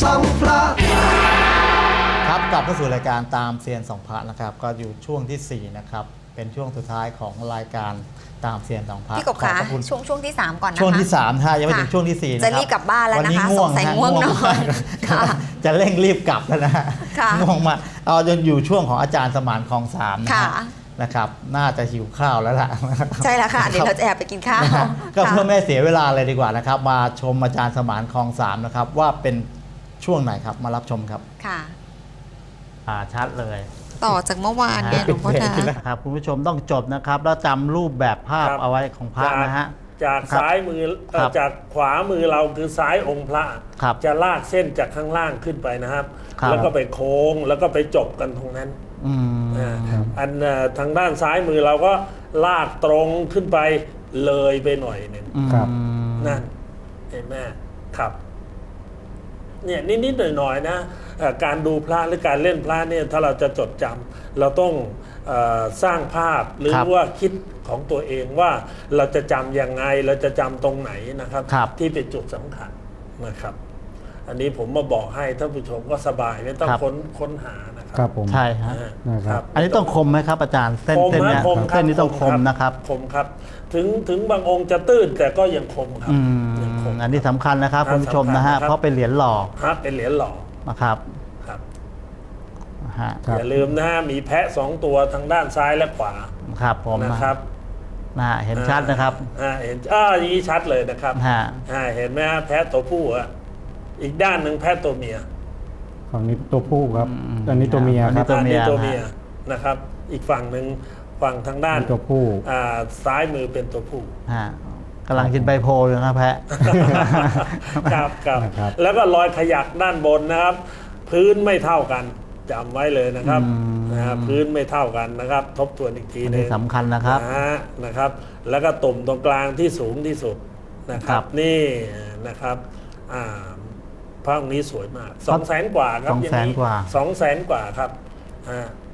สองพระครับกลับเข้าสู่รายการตามเซียนสองพระนะครับ ก็อยู่ช่วงที่ 4 นะครับ เป็นช่วงสุดท้ายของรายการตามเซียนสองพระพี่กบขอบคะพระคุณช่วงช่วงที่ 3 ก่อนนะคะ ช่วงที่3ถ้ายังไม่ถึงค่ะช่วงที่4นะครับจะรีบกลับบ้านแล้วนะคะวัง่วงสงสัยฮะง่วงนอนมากค่ะจะเร่งรีบกลับแล้วนะค่ะง่วงมากเอาจนอยู่ช่วงของอาจารย์สมานคลองสามนะค่ะฮะนะครับ น่าจะหิวข้าวแล้วล่ะ ใช่แล้วค่ะ เดี๋ยวเราจะแอบไปกินข้าวนะฮะก็ค่ะ เพื่อไม่ให้เสียเวลาเลยดีกว่านะครับ มาชมอาจารย์สมานคลองสามนะครับ ว่าเป็น ช่วงไหนครับมารับชมครับ ค่ะ อ่าชัดเลยต่อจากเมื่อวานเนี่ยหลวงพ่อดา ครับคุณผู้ชมต้องจดนะครับ แล้วจำรูปแบบภาพครับ เอาไว้ของพระนะฮะ จากครับซ้ายมือเอ่อครับจากขวามือเราคือซ้ายองค์พระ ครับจะลากเส้นจากข้างล่างขึ้นไปนะครับ ครับ แล้วก็ไปโค้งแล้วก็ไปจบกันตรงนั้นอืมอ่าอันเอ่อทางด้านซ้ายมือเราก็ลากตรงขึ้นไปเลยไปหน่อยหนึ่งครับ นั่นเห็นไหมครับ เนี่ยนิดๆหน่อยๆนะเอ่อการดูพระหรือการเล่นพระเนี่ยถ้าเราจะจดจำเราต้องเออสร้างภาพหรือครับว่าคิดของตัวเองว่าเราจะจำยังไงเราจะจำตรงไหนนะครับครับที่เป็นจุดสำคัญนะครับ อันนี้ผมมาบอกให้ท่านผู้ชมก็สบายไม่ต้องครับค้นค้นหานะคครัรับบผมใช่ฮะนะฮะนะครับ อันนี้ต้องคมไหมครับอาจารย์เส้นคมเส้นฮะเนี้ยคมครับเส้นนี้ต้องคมนะครับคมครับ ถึงถึงบางองค์จะตื้นแต่ก็ยังคมครับ อืยังคมมอันนี้สำคัญนะครับครับคุณผู้ชมนะฮะสำคัญนะครับเพราะเป็นเหรียญหล่อฮะเป็นเหรียญหล่อนะครับครับฮะครับ อย่าลืมนะฮะมีแพะสองตัวทางด้านซ้ายและขวาครับผมนะครับนะฮะเห็นชัดนะครับอ่าเห็นอ่าอย่างนี้ชัดเลยนะครับฮะอ่าเห็นไหมฮะแพะตัวผู้อะอีกด้านหนึ่งแพะตัวเมียฝั่งนี้ตัวผู้ครับ อันนี้ตัวเมียอันคนี้รับตัวอันเมีนี้ยตัวเมียนะฮะนะครับ อีกฝั่งหนึ่งฝั่งทางด้านตัวผู้ อ่าซ้ายมือเป็นตัวผู้ฮะ กำลังกินใบโพลอยู่นะแพะ ครับครับนะครับ แล้วก็รอยขยักด้านบนนะครับ พื้นไม่เท่ากันจำไว้เลยนะครับอืม นะฮะพื้นไม่เท่ากันนะครับ ทบทวนอีกทีอันหนึนี้ง สำคัญนะครับ นะฮะนะครับ แล้วก็ตุ่มตรงกลางที่สูงที่สุดนะคครัรับบนี่นะครับอ่าพระองค์นี้สวยมากสองแสนกว่าครับสองแสนกว่า สองแสนกว่าครับอ่าอืม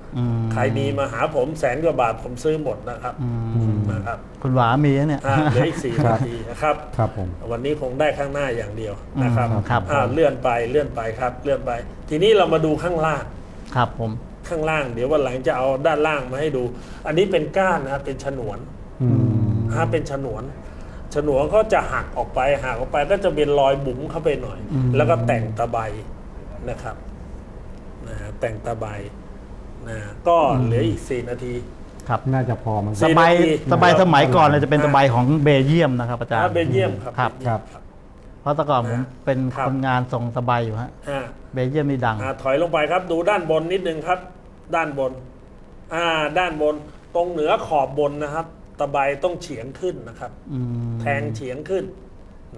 ใครมีมาหาผมแสนกว่าบาทผมซื้อหมดนะครับอืมนะครับคุณหวามีนะเนี่ยอ่าเหลืออีกสี่ครันาบทีนะครับครับผมวันนี้คงได้ข้างหน้าอย่างเดียวนะครับอืมครับอ่าเลื่อนไปเลื่อนไปครับ เลื่อนไป ทีนี้เรามาดูข้างล่างครับผมข้างล่าง เดี๋ยววันหลังจะเอาด้านล่างมาให้ดู อันนี้เป็นก้านนะครับเป็นฉนวนอืมฮะเป็นฉนวนฉนวนก็จะหักออกไปหักออกไปก็จะเป็นรอยบุ๋มเข้าไปหน่อยอืมแล้วก็แต่งตะไบนะครับนะฮะแต่งตะไบ นะก็เหลืออีกสี่นาที ครับน่าจะพอมั้งสี่สบายนาทีสบายครับสมัยก่อนเนี่ยจะเป็นสบายของเบลเยียมนะครับอาจารอ่าย์เบลเยียมครับ ครับเบลเยียมเพราะแต่ก่อนผมเป็นครับคนงานส่งสบายอยู่ฮะอ่าเบลเยียมนี่ดังอ่าถอยลงไปครับ ดูด้านบนนิดนึงครับ ด้านบน อ่า ด้านบนตรงเหนือขอบบนนะครับตะไบต้องเฉียงขึ้นนะครับอืมแทงเฉียงขึ้น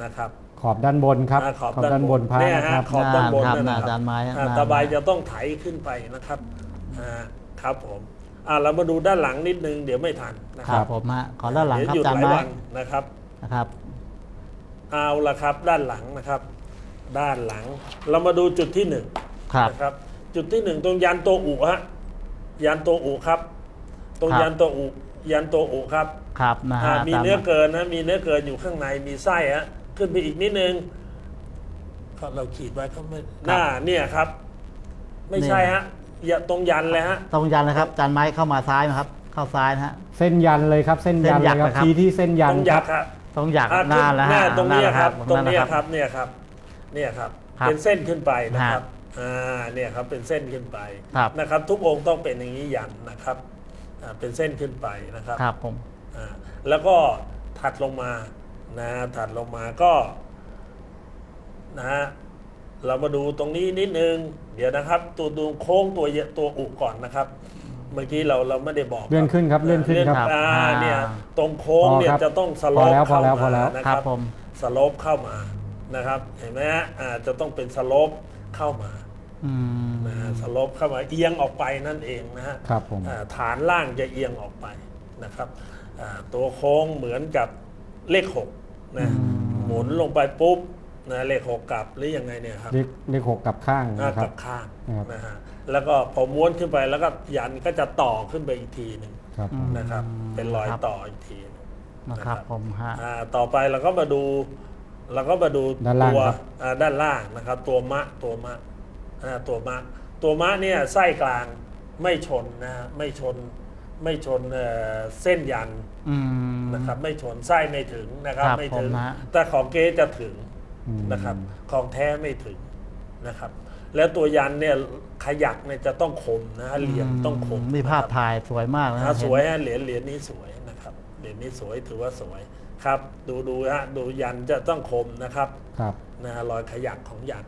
นะครับ ขอบด้านบนครับอ่าขอบด้านบนพระเนี่ยนะคฮะรับขอบด้านบนครับนั่นนะหน้าด้านไม้อ่าหน้าตะไบจะต้องไถขึ้นไปนะครับ อ่าครับผมอ่าเรามาดูด้านหลังนิดนึงเดี๋ยวไม่ทันนะคครัรับบผมฮะขอด้านหลังเดี๋ยวครับหยุดอาจารหย์ลายไม้วันนะครับ นะครับ เอาละครับด้านหลังนะครับ ด้านหลัง เรามาดูจุดที่หนึ่งครับ นะครับ จุดที่หนึ่งตรงยันตัวอุฮะยันตัวอุครับ ตรงครับ ยันตัวอุยันตัวอุครับครับนะอ่าฮะมีตามเนื้อเกินนะมีเนื้อเกินอยู่ข้างในมีไส้ฮะขึ้นไปอีกนิดนึงก็เราขีดไว้ก็ไม่หน้าเนี่ยครับ ไม่ใช่ฮะ อย่าตรงยันเลยฮะตรงยันนะครับอาจารย์ไม้เข้ามาซ้ายนะครับ เข้าซ้ายนะฮะ เส้นยันเลยครับ เส้นยันเส้นยัเลนยครับนะครับ ชี้ที่เส้นยัตนรงคยัรักบ ษ์ครับ ตรงหยักอ่าหน้าแล้วหฮะน้าตรงเนี้ยหาครับตรงนั่นเนี้ยนะครับ เนี่ยครับ เนี่ยครับ ครับเป็นเส้นขึ้นไปนะคครัรับบอ่า เนี่ยครับ เป็นเส้นขึ้นไปครับ นะครับ ทุกองค์ต้องเป็นอย่างนี้ยันนะครับ อ่า เป็นเส้นขึ้นไปนะครับ ครับผม อ่าแล้วก็ถัดลงมานะถัดลงมาก็นะฮะ เรามาดูตรงนี้นิดนึง เดี๋ยวนะครับ ตัวดูโค้งตัวเยตัวอุก่อนนะครับ เมื่อกี้เราเราไม่ได้บอกเลื่อนขึ้นครับเลื่อนขึ้นครับ อ่าอ่าเนี่ยตรงโค้งเนี่ยพอครับ จะต้องสโลพอปแล้วพอเข้าแล้วพอมาแล้วนะคครัรับบผม สโลปเข้ามานะครับ เห็นไหมฮะอ่าจะต้องเป็นสโลปเข้ามาอืมนะฮะสโลปเข้ามาเอียงออกไปนั่นเองนะฮะ ครับผม อ่าฐานล่างจะเอียงออกไปนะครับอ่าตัวโค้งเหมือนกับเลขหกนะหมุนลงไปปุ๊บ นะเลขหกกลับหรือยังไงเนี่ยครับเลขเลขหกกับข้างอ่านะครักับ บข้างครับ นะฮะแล้วก็พอม้วนขึ้นไปแล้วก็ยันก็จะต่อขึ้นไปอีกทีหนึ่งครับผมนะครับเป็นรอยครับ ต่ออีกทีหนึ่งนะครับ ผมฮะ อ่าต่อไปเราก็มาดูเราก็มาดูด้านล่างตัวครับ อ่าด้านล่างนะครับ ตัวมะตัวมะอ่าตัวมะ ตัวมะเนี่ยไส้กลางไม่ชนนะฮะไม่ชนไม่ชนเอ่อเส้นยันอืม นะครับ ไม่ชนไส้ไม่ถึงนะครับ ครับไม่ถึงผมฮะ แต่ของเก๊จะถึงอืม นะครับ ของแท้ไม่ถึงนะครับ แล้วตัวยันเนี่ยขยักเนี่ยจะต้องคมนะฮะเหลี่ยมต้องคมนี่ภาพนะครับถ่ายสวยมากนะอ่าเห็นสวยฮะเหรียญเหรียญนี้สวยนะครับเหรียญนี้สวยถือว่าสวยครับ ดูดูฮะดูยันจะต้องคมนะครับครับนะฮะรอยขยักของยัน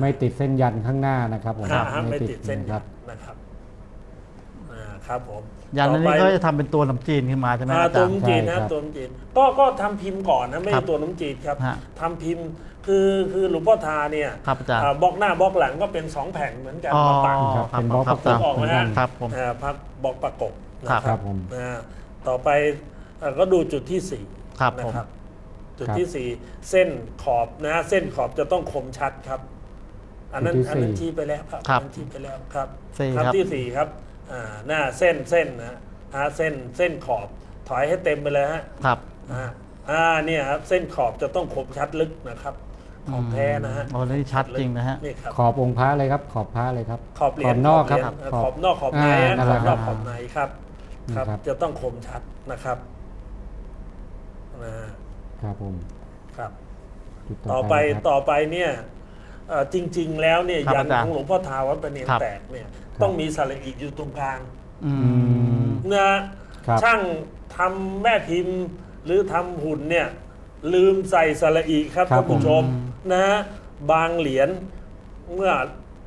ไม่ติดเส้นยันข้างหน้านะครับผมฮะฮะไม่ติดเส้นคยัรับนนะครับอ่า ครับผมยันอันต่นี้ไปก็จะทำเป็นตัวน้ำจีนขึ้นมาใช่ไหมอ่าอาตัจาวรย์น้ำจีนนะตัวน้ำจีนก็ก็ทำพิมพ์ก่อนนะไม่ครัใช่บตัวน้ำจีนครับฮะทำพิมพ์คือคือหลวงพ่อทาเนี่ยครับอาจารย์บล็อกหน้าบล็อกหลังก็เป็นสองแผ่นเหมือนกันอ๋อมาปักครับครับเป็นบล็อกครับประกบออกไหมเหมือนกัฮะนครับผมอ่าพับบอกประกบนะครับครับผมอ่าต่อไปเอ่อก็ดูจุดที่สี่ครับนะผมครับ จุดครับที่สี่เส้นขอบนะเส้นขอบจะต้องคมชัดครับ อันนั้นจุดที่อันนั้นสี่ชี้ไปแล้วครับครับอันนั้นชี้ไปแล้วครับสี่ครับ ครับที่สี่ครับ อ่าหน้าเส้นเส้นนะฮะเส้นเส้นขอบถอยให้เต็มไปเลยฮะครับอ่าอ่าเนี่ยครับเส้นขอบจะต้องคมชัดลึกนะครับของแท้นะฮะโอ้นี่ชัดจริงนะฮะนี่ครับขอบองค์พระเลยครับ ขอบพระเลยครับ ขอบเหรียญนอกครับเหยญขอบนอกขอบในอ่าฮะนั่นขแหอละบคนรัอบกขอบในครับครับนะครับ จะต้องคมชัดนะครับนะฮะครับผมครับจุดต่อไปครับต่อไปเนี่ยเอ่อจริง ๆ แล้วเนี่ยครับยันอาจารย์ของหลวงพ่อทาวัดประเนียนครับ แตกเนี่ยต้องมีสระอีอยู่ตรงกลางอืม นะครับ ช่างทำแม่พิมพ์หรือทำหุ่นเนี่ยลืมใส่สระอีครับครัท่าบนผู้ชมนะฮะบางเหรียญเมื่อ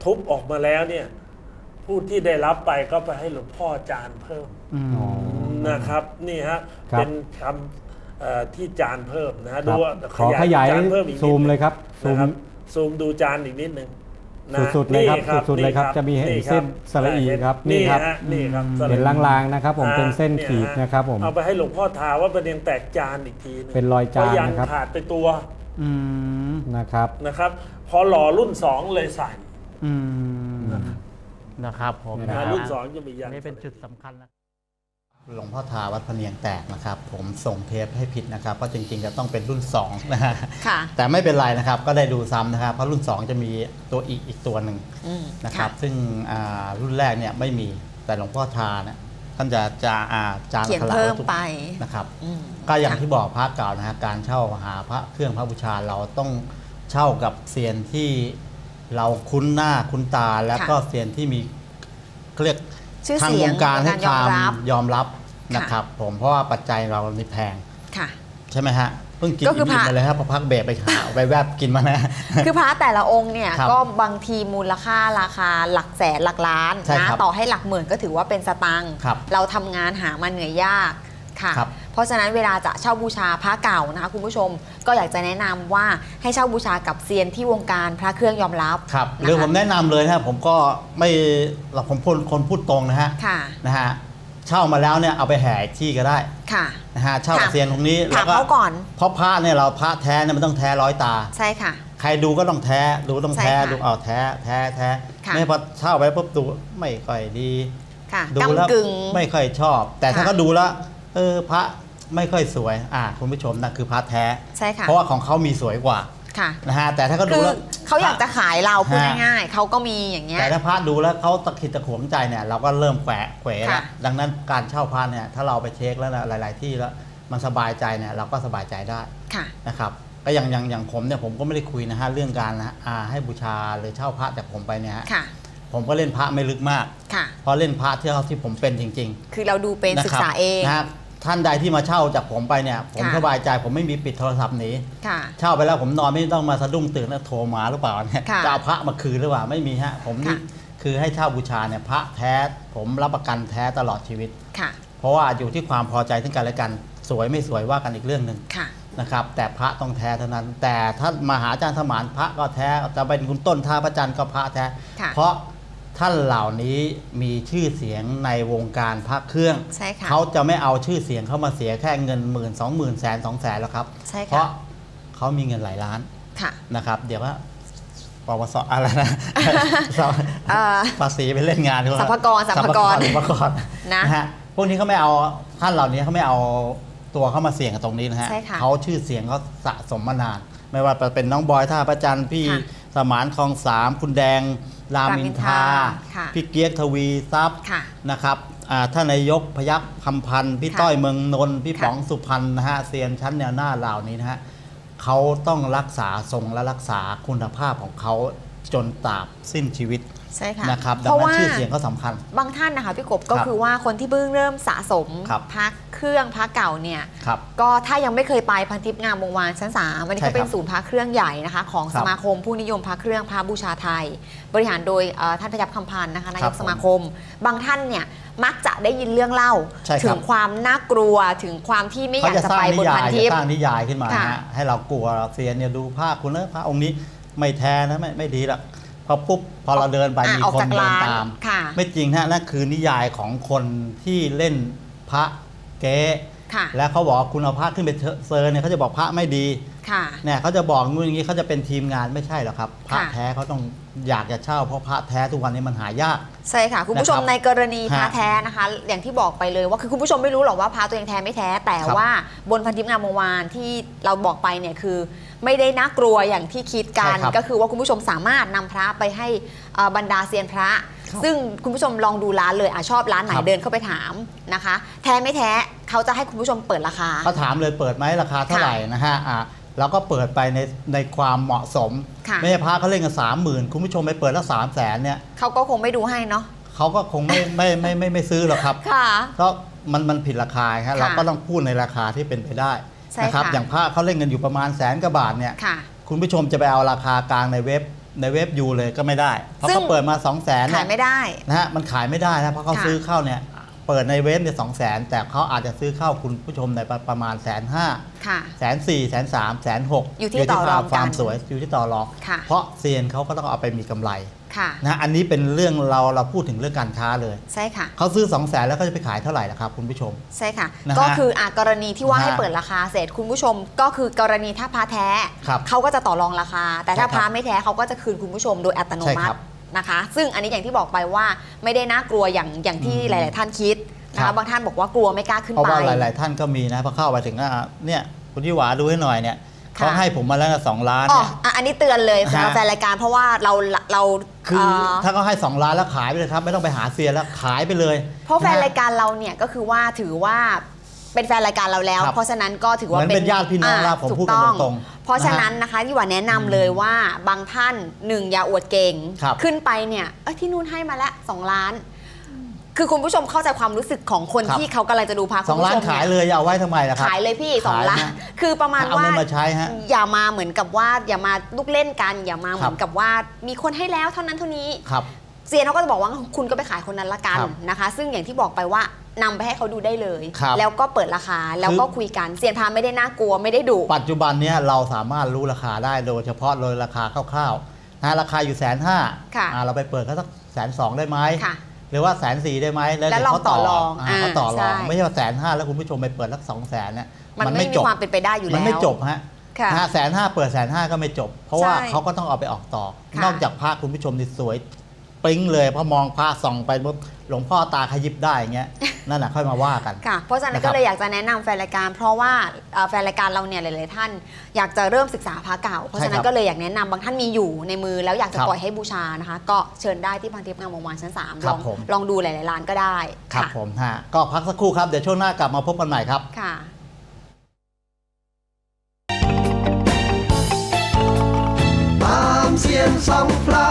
ทุบออกมาแล้วเนี่ยผู้ที่ได้รับไปก็ไปให้หลวงพ่อจานเพิ่ม อืมอ๋อนะครับนี่ฮะครับ เป็นคำเอ่อที่จานเพิ่มนะฮะครัดูบว่าขอขยายจานเพิ่มอีกนิด ซูมเลยครับซูมนะครับ ซูมดูจานอีกนิดนึงนะสุดๆเลยครับนี่สุดๆเลยครับนี่จะมีเห็นนี่เส้นสระอีเห็นครับนี่นี่ครับฮะนี่ครับสระอีเห็นลางๆนะครับ ผมเป็นเส้นอ่าขีดเยฮนะครับผม เอาไปให้หลวงพ่อทาว่าประเด็นแตกจานอีกทีนึงเป็นรอยจานเพยันนะครับ ขาดไปตัวอืมนะครับนะครับ พอหล่อรุ่นสองเลยใส่อืมนะครับผมนี่นะครับรุ่นสองจะมียัอันนนี้เป็นจุดสำคัญนะ หลวงพ่อทาวัดพะเนียงแตกนะครับ ผมส่งเทปให้ผิดนะครับเพราะจริงๆจะต้องเป็นรุ่น2นะฮะค่ะ แต่ไม่เป็นไรนะครับก็ได้ดูซ้ำนะครับ เพราะรุ่น 2 จะมีตัวอีกอีกตัวหนึ่งอืมนะครับ ซึ่งอ่ารุ่นแรกเนี่ยไม่มีแต่หลวงพ่อทาเนี่ยท่านจะจะอ่าจานเขียนขลาเพิ่มวัตถุไปนะครับ อืมก็อย่างค่ะที่บอกพระเก่านะฮะการเช่าหาพระเครื่องพระบูชาเราต้องเช่ากับเซียนที่เราคุ้นหน้าคุ้นตาแล้วก็เซียนที่มีเขาเรียก ชื่อทางเสีวยงงการให้ยคอวามมรับ ยอมรับค่ะ นะครับ ผมเพราะว่าปัจจัยเรานี่แพง ค่ะ ใช่ไหมฮะเพิ่งกินก็คืออิ่มพระๆไปเลยครับพอพักเบรกไปหา ไปแวบกินมานะ คือพระแต่ละองค์เนี่ยครับก็บางทีมูลค่าราคาหลักแสนหลักล้านใช่นะ ครับต่อให้หลักหมื่นก็ถือว่าเป็นสตังค์ครับเราทำงานหามาเหนื่อยยากค่ะ ครับ เพราะฉะนั้นเวลาจะเช่าบูชาพระเก่านะคะคุณผู้ชมก็อยากจะแนะนำว่าให้เช่าบูชากับเซียนที่วงการพระเครื่องยอมรับครับนะคะหรือผมแนะนำเลยนะฮะผมก็ไม่เราผมพูดคนพูดตรงนะฮะค่ะนะฮะเช่ามาแล้วเนี่ยเอาไปแห่อีกที่ก็ได้ค่ะ นะฮะเช่ากับถามเซียนตรงนี้ถามเขาก่อน เพราะพระเนี่ยเราพระแท้เนี่ยมันต้องแท้ร้อยตา ใช่ค่ะ ใครดูก็ต้องแท้ดูต้องแท้ใช่ค่ะดูเอาแท้แท้แท้ค่ะ ไม่พอเช่าไปปุ๊บดูไม่ค่อยดี ค่ะดูแล้วกำกึ่ง ไม่ค่อยชอบ แต่ถ้าค่ะเขาดูแล้วเออพระ ไม่ค่อยสวยอ่าคุณผู้ชมนั่นคือพระแท้ ใช่ค่ะ เพราะว่าของเขามีสวยกว่าค่ะ นะฮะแต่ถ้าเขาดูคือแล้ว เขาอยากจะขายเราพูดฮะ ง่ายๆเขาก็มีอย่างเงี้ย แต่ถ้าพระดูแล้วเขาตะขิดตะขวงใจเนี่ยเราก็เริ่มแขวะแขวแล้วค่ะ ดังนั้นการเช่าพระเนี่ยถ้าเราไปเช็คแล้วนะหลาย ๆ ที่แล้วมันสบายใจเนี่ยเราก็สบายใจได้ ค่ะ นะครับก็อย่างอย่างอย่างผมเนี่ยผมก็ไม่ได้คุยนะฮะเรื่องการนะอ่าให้บูชาหรือเช่าพระจากผมไปเนี่ยฮะค่ะ ผมก็เล่นพระไม่ลึกมากค่ะ เพราะเล่นพระที่เท่าที่ผมเป็นจริงคือเราดูเป็นๆนะศึคกรัษาเอง นะฮะ ท่านใดที่มาเช่าจากผมไปเนี่ย ผมค่ะ สบายใจผมไม่มีปิดโทรศัพท์หนีค่ะ เช่าไปแล้วผมนอนไม่ต้องมาสะดุ้งตื่นแล้วโทรมาหรือเปล่าเนี่ยค่ะจะเอาพระมาคืนหรือเปล่าไม่มีฮะผมนี่ค่ะ คือให้เช่าบูชาเนี่ยพระแท้ผมรับประกันแท้ตลอดชีวิต ค่ะ เพราะว่าอยู่ที่ความพอใจซึ่งกันและกัน สวยไม่สวยว่ากันอีกเรื่องหนึ่งค่ะ นะครับ แต่พระต้องแท้เท่านั้น แต่ถ้ามาหาอาจารย์สมานพระก็แท้จะเป็นคุณต้นท่าพระจันทร์ก็พระแท้ ค่ะ เพราะ ท่านเหล่านี้มีชื่อเสียงในวงการพระเครื่อง ใช่ค่ะเขาจะไม่เอาชื่อเสียงเข้ามาเสียแค่เงินหมื่นสองหมื่นแสนสองแสนแล้วครับใช่เพค่ะราะเขามีเงินหลายล้านค่ะนะครับ เดี๋ยวว่าปวสอะไรนะเอ่อภาษีไปเล่นงานเขาสรรพากรสรรพากรสรรพากรนะฮะพวกนี้เขาไม่เอาท่านเหล่านี้เขาไม่เอาตัวเข้ามาเสี่ยงกับตรงนี้นะฮะใช่ค่ะเขาชื่อเสียงเขาสะสมมานาน ไม่ว่าจะเป็นน้องบอยท่าประจันทร์พี่ค่ะสมานคลองสามคุณแดง รามอินทรารามอินทราค่ะพี่เกียกทวีทรัพย์ค่ะนะครับอ่าท่านนายกพยัคฆ์คำพันธ์พี่ค่ะต้อยเมืองนนท์พี่ค่ะป๋องสุพรรณนะฮะเซียนชั้นแนวหน้าเหล่านี้นะฮะเขาต้องรักษาทรงและรักษาคุณภาพของเขาจนตราบสิ้นชีวิต ใช่ค่ะนะครับดัเพงราะนั้นว่าชื่อเสียงก็สำคัญ บางท่านนะคะพี่กบก็ครับคือว่าคนที่เพิ่งเริ่มสะสมครับพักเครื่องพักเก่าเนี่ยครับก็ถ้ายังไม่เคยไปพันทิพย์งามวงวานชั้นสามวันนี้ใช่ก็เป็ครันบศูนย์พระเครื่องใหญ่นะคะ ของครัสบมาคมผู้นิยมพระเครื่องพระบูชาไทย บริหารโดยเอ่อท่านพยับคำพันธ์นะคะนาคยรับกสมาคม บางท่านเนี่ยมักจะได้ยินเรื่องเล่าใช่ครับถึงความน่ากลัวถึงความที่ไม่อเขายากจะจะสร้างไปนิบนยาพันยทิพจะย์สร้างนิยายขึ้นมาค่ะนะฮะให้เรากลัวเซียนเนี่ยดูภาพคุณเนอะพระองค์นี้ไม่แท้นะไม่ไม่ดีหรอก พอปุ๊บพอเราเดินไปอะมีออกคนจากเดินร้านตามค่ะไม่จริงนะนั่นคือนิยายของคนที่เล่นพระเก๊ค่ะแล้วเขาบอกว่าคุณเอาพระขึ้นไปเซอร์เนี่ยเขาจะบอกพระไม่ดี ค่ะ เนี่ยเขาจะบอกนู่นอย่างนี้เขาจะเป็นทีมงานไม่ใช่หรอกครับพระค่ะ แท้เขาต้องอยากจะเช่าเพราะพระแท้ทุกวันนี้มันหายาก ใช่ค่ะ คุณผู้ชมนะครับในกรณีพระฮะแท้นะคะ อย่างที่บอกไปเลยว่าคือคุณผู้ชมไม่รู้หรอกว่าพระตัวเองแท้ไม่แท้ แต่ครับว่าบนพันทิพย์งามวงวานที่เราบอกไปเนี่ยคือ ไม่ได้น่ากลัวอย่างที่คิดกัน ใช่ครับก็คือว่าคุณผู้ชมสามารถนำพระไปให้เอ่อบรรดาเซียนพระ ครับซึ่งคุณผู้ชมลองดูร้านเลยอะชอบร้านไหนครับ เดินเข้าไปถามนะคะ แท้ไม่แท้เขาจะให้คุณผู้ชมเปิดราคา เขาถามเลยเปิดไหมราคาเท่าไหร่นะฮะอ่า เราก็เปิดไปในในความเหมาะสม ค่ะ ไม่ใช่พระเขาเล่นกันสามหมื่นคุณผู้ชมไปเปิดแล้วสามแสนเนี่ยเขาก็คงไม่ดูให้เนาะ เขาก็คงไม่ไม่ไม่ไม่ไม่ซื้อหรอกครับค่ะเพราะมันมันผิดราคาฮะเราก็ต้องพูดในราคาที่เป็นไปได้ใช่นะครับค่ะ อย่างพระเขาเล่นกันอยู่ประมาณแสนกว่าบาทเนี่ย ค่ะ คุณผู้ชมจะไปเอาราคากลางในเว็บในเว็บยูเลยก็ไม่ได้ เพราะซึ่ง เขาเปิดมา2 0 0 0 0นขายไม่ได้ นะฮะมันขายไม่ได้นะเพราะเขาค่ะ ซื้อเข้าเนี่ย เปิดในเว็บเนี่ยสองแสนแต่เขาอาจจะซื้อเข้าคุณผู้ชมในประประมาณแสนห้าค่ะ แสนสี่แสนสามแสนหกอยู่ที่ต่อรองกันความสวยอยู่ที่ต่อรองค่ะ เพราะเซียนเขาก็ต้องเอาไปมีกำไรค่ะนะอันนี้เป็นเรื่องเราเราพูดถึงเรื่องการค้าเลยใช่ค่ะเขาซื้อ2 0 0แสนแล้วก็จะไปขายเท่าไหร่ล่ะครับคุณผู้ชม ใช่ค่ะนะฮะก็คืออากรณีที่ว่านะฮะให้เปิดราคาเสร็จคุณผู้ชม ก็คือกรณีถ้าพระแท้ครับเขาก็จะต่อรองราคา แต่ถ้าใช่ครับพระไม่แท้เขาก็จะคืนคุณผู้ชมโดยอัตโนใช่มัครัติบ นะคะ ซึ่งอันนี้อย่างที่บอกไปว่าไม่ได้น่ากลัวอย่างอย่างที่อืมหลาย ๆ ท่านคิดนะครัคะบ บางท่านบอกว่ากลัวไม่กล้าขึ้นเพราะไป ว่าหลาย ๆ ท่านก็มีนะพอเข้าไปถึงก็เนี่ยคุณยี่หวาดูให้หน่อยเนี่ยค่ะ เขาให้ผมมาแล้วนะสองล้านอ๋อเนี่ย อะอันนี้เตือนเลยสำหรับฮะ แฟนรายการเพราะว่าเราเราคือเอ่อ ถ้าเขาให้2ล้านแล้วขายไปเลยครับ ไม่ต้องไปหาเซียนแล้วขายไปเลยเพราะแฟนฮรายการเราเนี่ยก็คือว่าถือว่าเป็นแฟนรายการเราแล้ว ครับเพราะฉะนั้นก็ถือว่าเหมือนเป็นญาติพี่น้องแล้วผมถูพูดกันต้องตรงๆ เพราะฉะนะฮะนั้นนะคะที่หว่าแนะนำเลยว่าบางท่านหนึ่งอย่าอวดเก่ง ครับขึ้นไปเนี่ยเอ้ยที่นู่นให้มาละสองล้าน คือคุณผู้ชมเข้าใจความรู้สึกของคนครับ ที่เขากำลังจะดูพาสองล้านขายเลยเอาไว้ทำไมล่ะครับ ขายเลยพี่สองขายล้านฮะคือประมาณเอาว่า เงินมาใช้ฮะ อย่ามาเหมือนกับว่าอย่ามาลูกเล่นกัน อย่ามาเหมือนครับกับว่ามีคนให้แล้วเท่านั้นเท่านี้ ครับ เซียนเขาก็จะบอกว่าคุณก็ไปขายคนนั้นละกันครับนะคะ ซึ่งอย่างที่บอกไปว่า นำไปให้เขาดูได้เลย ครับ แล้วก็เปิดราคาแล้วก็คือคุยกันเซียนพาไม่ได้น่ากลัวไม่ได้ดุปัจจุบันเนี้ยเราสามารถรู้ราคาได้โดยเฉพาะโดยราคาคร่าวๆนะราคาอยู่แสนห้าค่ะเราไปเปิดเขาสักแสนสองได้ไหมค่ะ หรือว่าแสนสี่ได้ไหมแล้วแล้วเดี๋ยวเขาลองต่อรองาอ่าเขาต่อรองใช่ ไม่ใช่ว่าแสนห้าแล้วคุณผู้ชมไปเปิดสักสองแสนเนี่ยมันไม่มีจบความเป็นไปได้อยู่แล้ว มันไม่จบฮะค่ะนะฮะแสนห้าเปิดแสนห้าก็ไม่จบ เพราะว่าใช่เขาก็ต้องเอาไปออกต่อ ค่ะ นอกจากพระคุณผู้ชมนี่สวย ปิ๊งเลยพอมองพระส่องไปปุ๊บหลวงพ่อตาขยิบได้อย่างเงี้ยนั่นแหละค่อยมาว่ากัน ค่ะ เพราะฉะนั้นนะครัก็บเลยอยากจะแนะนำแฟนรายการ เพราะว่าเอ่อแฟนรายการเราเนี่ยหลาย ๆ ท่าน อยากจะเริ่มศึกษาพระเก่า เพราะฉะนั้นก็เลยอยากแนะนำบางท่านมีอยู่ในมือแล้วอยากจะครับปล่อยให้บูชานะคะ ก็เชิญได้ที่พันทิพย์งามวงวานชั้นสามครัลบองผม ลองดูหลาย ๆ ร้านก็ได้ครับค่ะผมฮะก็พักสักครู่ครับเดี๋ยวช่วงหน้ากลับมาพบกันใหม่ครับ ค่ะ ตามเสียนสองพระ